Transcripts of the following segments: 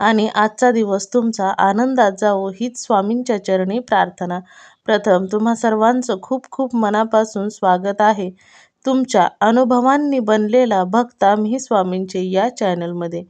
आणि आजचा दिवस तुमचा आनंदात जावो हीच स्वामींच्या चरणी प्रार्थना. प्रथम तुम्हा सर्वांचं खूप खूप मनापासून स्वागत आहे. तुमच्या अनुभवांनी बनलेला भक्ता मी स्वामींचे या चॅनलमध्ये.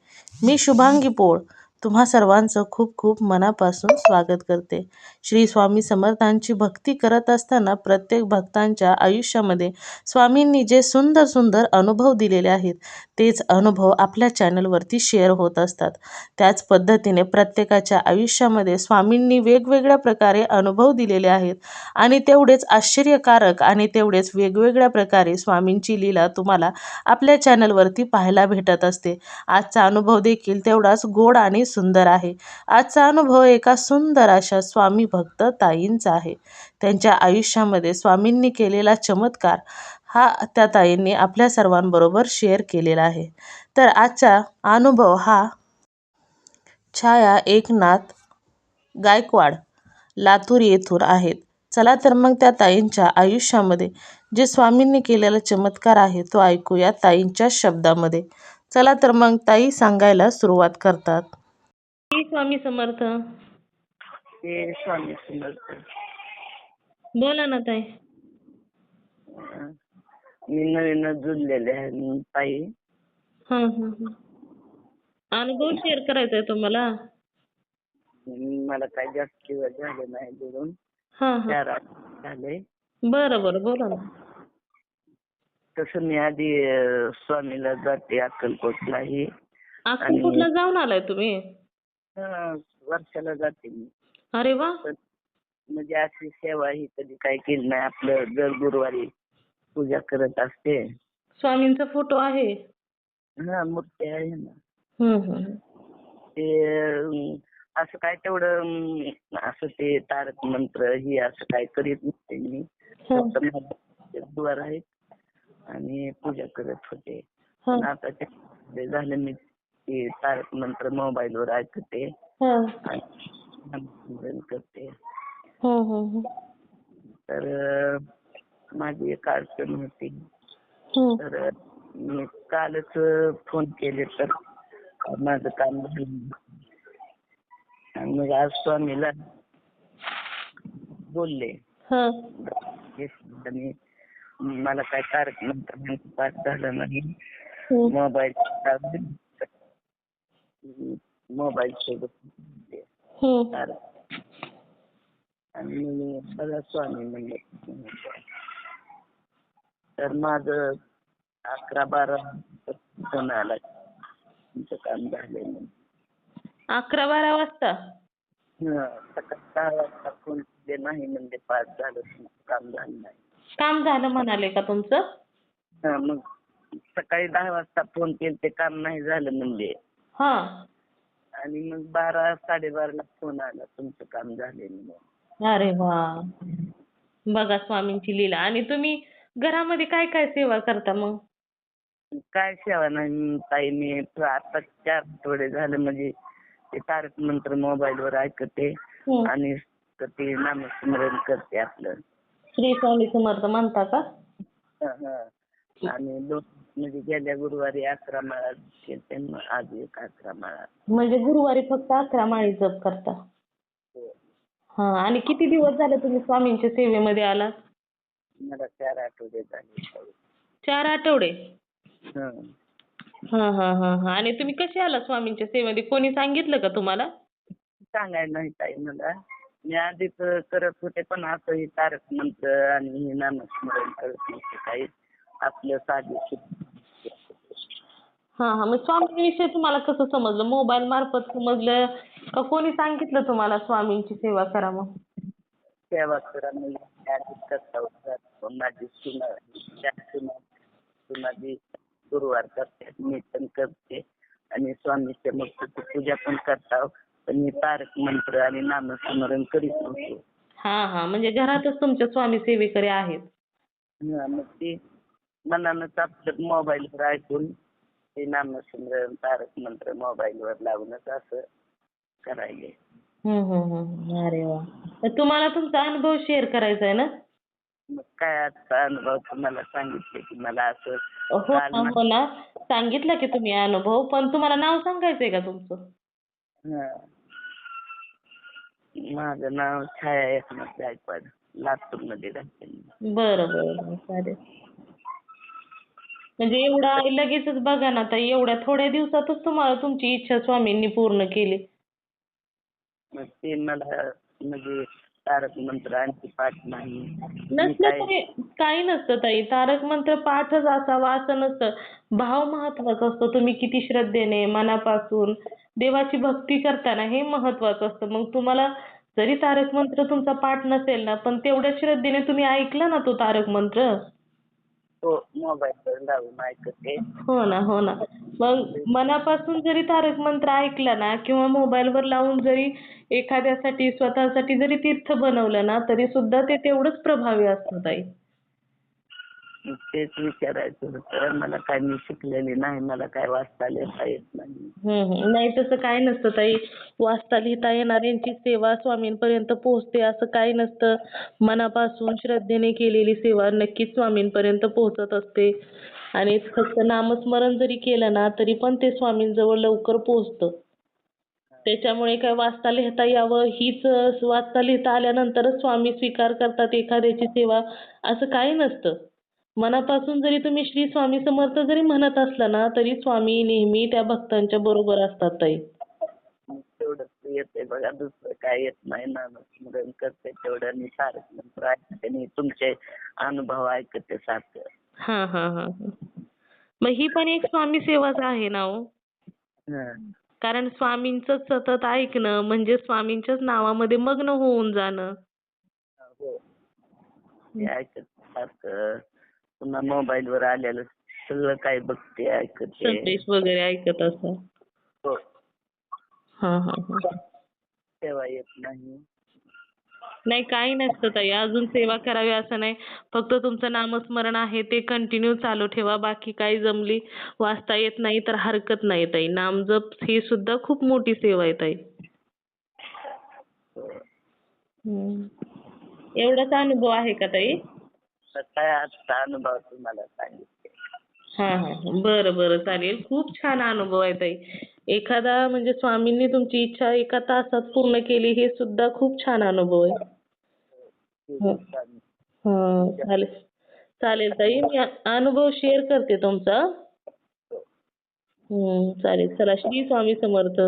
मी शुभांगी पोळ. तुम्हा सर्वांचं खूप खूप मनापासून स्वागत करते. श्री स्वामी समर्थांची भक्ती करत असताना प्रत्येक भक्तांच्या आयुष्यामध्ये स्वामींनी जे सुंदर सुंदर अनुभव दिलेले आहेत तेच अनुभव आपल्या चॅनलवरती शेअर होत असतात. त्याच पद्धतीने प्रत्येकाच्या आयुष्यामध्ये स्वामींनी वेगवेगळ्या प्रकारे अनुभव दिलेले आहेत आणि तेवढेच आश्चर्यकारक आणि तेवढेच वेगवेगळ्या प्रकारे स्वामींची लीला तुम्हाला आपल्या चॅनलवरती पाहायला भेटत असते. आजचा अनुभव देखील तेवढाच गोड आणि सुंदर आहे. आजचा अनुभव एका सुंदर अशा स्वामी भक्त ताईंचा आहे. त्यांच्या आयुष्यामध्ये स्वामींनी केलेला चमत्कार हा त्या ताईंनी आपल्या सर्वांबरोबर शेअर केलेला आहे. तर आजचा अनुभव हा छाया एकनाथ गायकवाड लातूर येथून आहेत चला तर मग त्या ताईंच्या आयुष्यामध्ये जे स्वामींनी केलेला चमत्कार आहे तो ऐकूया ताईंच्या शब्दामध्ये. चला तर मग ताई सांगायला सुरुवात करतात. स्वामी समर्थ? स्वामी समर्थ. बोला ना ताई. मी नवीनच जुळलेले आहे ताई हा हा हा. अनुभव शेअर करायचा आहे तुम्हाला मला काही जास्त दिवस झाले नाही जुळून हा हा. चार आठ झाले. बरं बरं बोला ना. तसं मी आधी अं, स्वामीला जाते अक्कलकोटलाही. अक्कलकोटला जाऊन आलाय तुम्ही? अं, वर्षाला जाते मी. अरे वा. म्हणजे अशी सेवा ही कधी काही केली नाही. आपलं दर गुरुवारी पूजा करत असते. स्वामींचा फोटो आहे. हा मूर्ती आहे ना. हम्म हम्म ते अं, असं काय तेवढं अं, असं ते तारक मंत्र ही असं काय करीत नसते मी. हा. फक्त माझे द्वार आहेत आणि पूजा करत होते. हा पण आता ते ते झालं मी ते तारक मंत्र मोबाईल वर ऐकते. हा आणि नामस्मरण करते. हो हो हो तर अं, माझी एक अडचण होती. तर मी कालच फोन केले तर माझं काम मग आज स्वामीला बोलले. आणि मला काय माहिती पाठ झालं नाही. मोबाईल मोबाईल सोबत आणि मी बघा स्वामी म्हणलं. तर माझं अकरा बारा फोन आला तुमचं काम झालंय म्हणून. अकरा बारा वाजता? हं, सकाळी दहा वाजता फोन केले नाही म्हणजे पाच झालं तुमचं काम झालं नाही. काम झालं म्हणाले का तुमचं? हा मग सकाळी दहा वाजता फोन केले ते काम नाही झालं म्हणजे हा. आणि मग बारा साडेबाराला फोन आला तुमचं काम झाले म्हणून. अरे वा. बघा स्वामींची लीला. आणि तुम्ही घरामध्ये काय काय सेवा करता मग? काय सेवा नाही ताई मी आता चार आठवडे झाले म्हणजे ते तारक मंत्र मोबाईल वर ऐकते हम्म. आणि ते नामस्मरण करते आपलं. श्री स्वामी समर्थ म्हणता का? हं, हं. आणि दोन म्हणजे गेल्या गुरुवारी अकरा माळा केलते मग आज एक अकरा माळा. म्हणजे गुरुवारी फक्त अकरा माळी जप करता. हा. आणि किती दिवस झाले तुम्ही स्वामींच्या सेवेमध्ये आला मला चार आठवडे झाले. चार आठवडे? हं. हा हा हा हा. आणि तुम्ही कसे आला स्वामींच्या सेवेमध्ये? कोणी सांगितलं का तुम्हाला? सांगायला नाही ताई मला. मी आधीच करत होते पण असं हे तारक मंत्र आणि हे नामस्मरण करत नव्हते काही आपलं साधे हा हा. मग स्वामींविषयी तुम्हाला कसं समजलं? मोबाईल मार्फत समजलं का कोणी सांगितलं तुम्हाला स्वामींची सेवा करा मग सेवा करा मी आधीच करता होता. माझी सुना सुना गुरुवार करते. मी पण करते. आणि स्वामीच्या मूर्तीची पूजा पण करता पण मी तारक मंत्र आणि नामस्मरण करीत नव्हतो हा हा. म्हणजे घरातच तुमच्या स्वामी सेवेकरी आहेत. हा, मग ते मनानंच आपलं मोबाईलवर ऐकून ते नामस्मरण तारक मंत्र मोबाईलवर लावूनच असं करायले. हम्म, हम्म, हम्म. अरे वा. तर तुम्हाला तुमचा अनुभव शेअर करायचा आहे ना? मग काय आजचा अनुभव तुम्हाला सांगितले की मला असं हो काल ना हो ना सांगितलं की तुम्ही अनुभव पण तुम्हाला नाव सांगायचंय का तुमचं हा. माझं नाव छाया एकनाथ गायकवाड लातूरमध्ये राहते मी. बरं बरं बरं चालेल म्हणजे एवढा लगेचच बघा ना ताई एवढ्या थोड्या दिवसातच तुम्हाला तुमची इच्छा स्वामींनी पूर्ण केली मग ते मला म्हणजे तारक मंत्र आणखी पाठ नाही. नसलं तरी काही नसतं ताई. तारक मंत्र पाठच असावा असं नसतं. भाव महत्त्वाचा असतो. तुम्ही किती श्रद्धेने मनापासून देवाची भक्ती करताना हे महत्वाचं असतं. मग तुम्हाला जरी तारक मंत्र तुमचा पाठ नसेल ना पण तेवढ्या श्रद्धेने तुम्ही ऐकला ना तो तारक मंत्र? लावून ऐकते. हो ना हो ना. मग मनापासून जरी तारक मंत्र ऐकला ना किंवा मोबाईलवर लावून जरी एखाद्यासाठी स्वतःसाठी जरी तीर्थ बनवलं ना तरी सुद्धा ते तेवढंच प्रभावी असतं ताई. तेच विचारायचं होतं. मला काय मी शिकलेली नाही मला काय वाचता लिहिता येत नाही. नाही तसं काय नसतं ताई. वाचता लिहिता येणाऱ्यांची सेवा स्वामींपर्यंत पोहोचते असं काही नसतं. मनापासून श्रद्धेने केलेली सेवा नक्कीच स्वामींपर्यंत पोहोचत असते. आणि फक्त नामस्मरण जरी केलं ना तरी पण ते स्वामींजवळ लवकर पोहोचतं. त्याच्यामुळे काय वाचता लिहिता यावं हीच वाचता लिहिता आल्यानंतरच स्वामी स्वीकार करतात एखाद्याची सेवा असं काही नसतं. मनापासून जरी तुम्ही श्री स्वामी समर्थ जरी म्हणत असला ना तरी स्वामी नेहमी त्या भक्तांच्या बरोबर असतात ताई. तेवढंच येते बघा दुसरं काय येत नाही नामस्मरण करते तेवढं तुमचे अनुभव ऐकते सारखं. हा हा हा हा. मग ही पण एक स्वामी सेवाच आहे ना हो. कारण स्वामींचं सतत ऐकणं म्हणजे स्वामींच्याच नावामध्ये मग्न होऊन जाणं. हो पुन्हा मोबाईल वर आलेलं सगळं काय बघते ऐकते. संदेश वगैरे ऐकत असं हो. हा हा हा. तेव्हा येत नाही. नाही काही नसतं ताई. अजून सेवा करावी असं नाही. फक्त तुमचं नामस्मरण आहे ते कंटिन्यू चालू ठेवा. बाकी काही जमली वाचता येत नाही तर हरकत नाही ताई. नामजप ही सुद्धा खूप मोठी सेवा आहे ताई. हो. हम्म. एवढाच अनुभव आहे का ताई? तर काय आजचा अनुभव तुम्हाला सांगितले. हा हा हा. बरं बरं. चालेल. खूप छान अनुभव आहे ताई. एखादा म्हणजे स्वामींनी तुमची इच्छा एका तासात पूर्ण केली हे सुद्धा खूप छान अनुभव आहे. हो. हा चालेल. चालेल ताई मी अनुभव शेअर करते तुमचा. हम्म चालेल. चला श्री स्वामी समर्थ.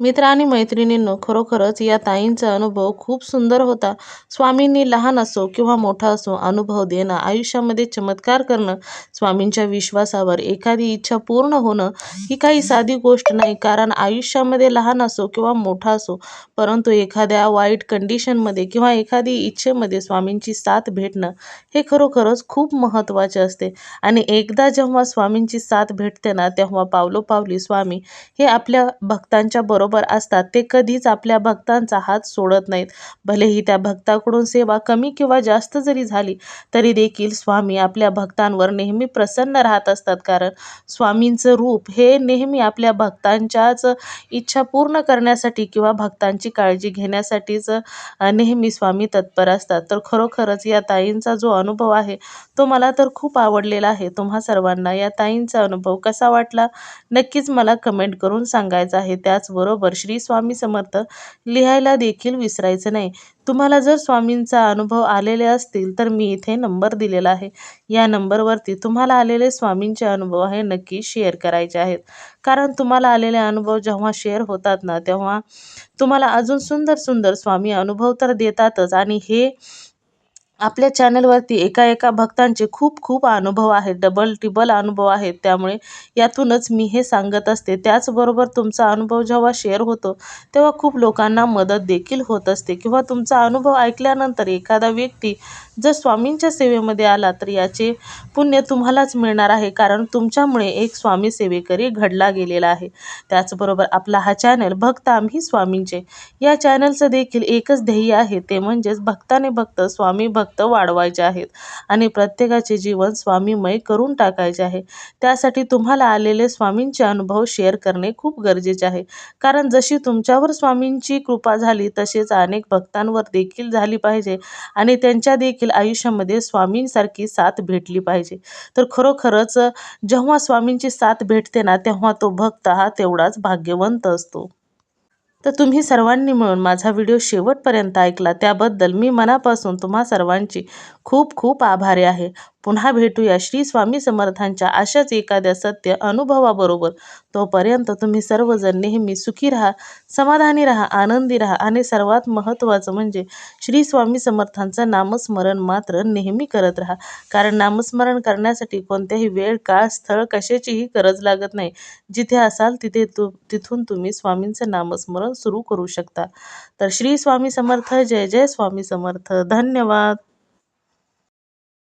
मित्र आणि मैत्रिणींनो खरोखरच या ताईंचा अनुभव खूप सुंदर होता. स्वामींनी लहान असो किंवा मोठा असो अनुभव देणं आयुष्यामध्ये चमत्कार करणं स्वामींच्या विश्वासावर एखादी इच्छा पूर्ण होणं ही काही साधी गोष्ट नाही. कारण आयुष्यामध्ये लहान असो किंवा मोठा असो परंतु एखाद्या वाईट कंडिशनमध्ये किंवा एखादी इच्छेमध्ये स्वामींची साथ भेटणं हे खरोखरच खूप महत्त्वाचे असते. आणि एकदा जेव्हा स्वामींची साथ भेटते ना तेव्हा पावलोपावली स्वामी हे आपल्या भक्तांच्या बरोबर असतात. ते कधीच आपल्या भक्तांचा हात सोडत नाहीत. भलेही त्या भक्ताकडून सेवा कमी किंवा जास्त जरी झाली तरी देखील स्वामी आपल्या भक्तांवर नेहमी प्रसन्न राहत असतात. कारण स्वामींचं रूप हे नेहमी आपल्या भक्तांच्याच इच्छा पूर्ण करण्यासाठी किंवा भक्तांची काळजी घेण्यासाठीच नेहमी स्वामी तत्पर असतात. तर खरोखरच या ताईंचा जो अनुभव आहे तो मला तर खूप आवडलेला आहे. तुम्हा सर्वांना या ताईंचा अनुभव कसा वाटला नक्कीच मला कमेंट करून सांगायचं आहे. त्याचबरोबर श्री स्वामी समर्थ लिहायला देखील विसरायचं नाही. तुम्हाला जर स्वामींचा अनुभव आलेले असतील तर मी इथे नंबर दिलेला आहे. या नंबरवरती तुम्हाला आलेले स्वामींचे अनुभव हे नक्की शेअर करायचे आहेत. कारण तुम्हाला आलेले अनुभव जेव्हा शेअर होतात ना तेव्हा तुम्हाला अजून सुंदर सुंदर स्वामी अनुभव तर देतातच. आणि हे आपल्या चॅनलवरती एका एका भक्तांचे खूप खूप अनुभव आहेत. डबल टिबल अनुभव आहेत. त्यामुळे यातूनच मी हे सांगत असते. त्याचबरोबर तुमचा अनुभव जेव्हा शेअर होतो तेव्हा खूप लोकांना मदत देखील होत असते. किंवा तुमचा अनुभव ऐकल्यानंतर एखादा व्यक्ती जर स्वामींच्या सेवेमध्ये आला तर याचे पुण्य तुम्हालाच मिळणार आहे. कारण तुमच्यामुळे एक स्वामी सेवेकरी घडला गेलेला आहे. त्याचबरोबर आपला हा चॅनल भक्त आम्ही स्वामींचे. या चॅनलचं देखील एकच ध्येय आहे ते म्हणजेच भक्ताने भक्त स्वामी भक्त वाढवायचे आहेत. आणि प्रत्येकाचे जीवन स्वामीमय करून टाकायचे आहे. त्यासाठी तुम्हाला आलेले स्वामींचे अनुभव शेअर करणे खूप गरजेचे आहे. कारण जशी तुमच्यावर स्वामींची कृपा झाली तसेच अनेक भक्तांवर देखील झाली पाहिजे. आणि त्यांच्या देखील आयुष्यामध्ये स्वामींसारखी साथ भेटली पाहिजे. तर खरोखरच जेव्हा स्वामींची साथ भेटते ना तेव्हा तो भक्त हा तेवढाच भाग्यवंत असतो. तर तुम्ही सर्वांनी मिळून माझा व्हिडिओ शेवटपर्यंत ऐकला त्याबद्दल मी मनापासून तुम्हा सर्वांची खूप खूप आभारी आहे. पुन्हा भेटूया. श्री स्वामी समर्थांच्या अशाच एखाद्या सत्य अनुभवाबरोबर. तोपर्यंत तुम्ही सर्वजण नेहमी सुखी राहा समाधानी राहा आनंदी राहा आणि सर्वात महत्त्वाचं म्हणजे श्री स्वामी समर्थांचं नामस्मरण मात्र नेहमी करत राहा. कारण नामस्मरण करण्यासाठी कोणत्याही वेळ काळ स्थळ कशाचीही गरज लागत नाही. जिथे असाल तिथे तु तिथून तुम्ही स्वामींचं नामस्मरण सुरू करू शकता. तर श्री स्वामी समर्थ जय जय स्वामी समर्थ. धन्यवाद.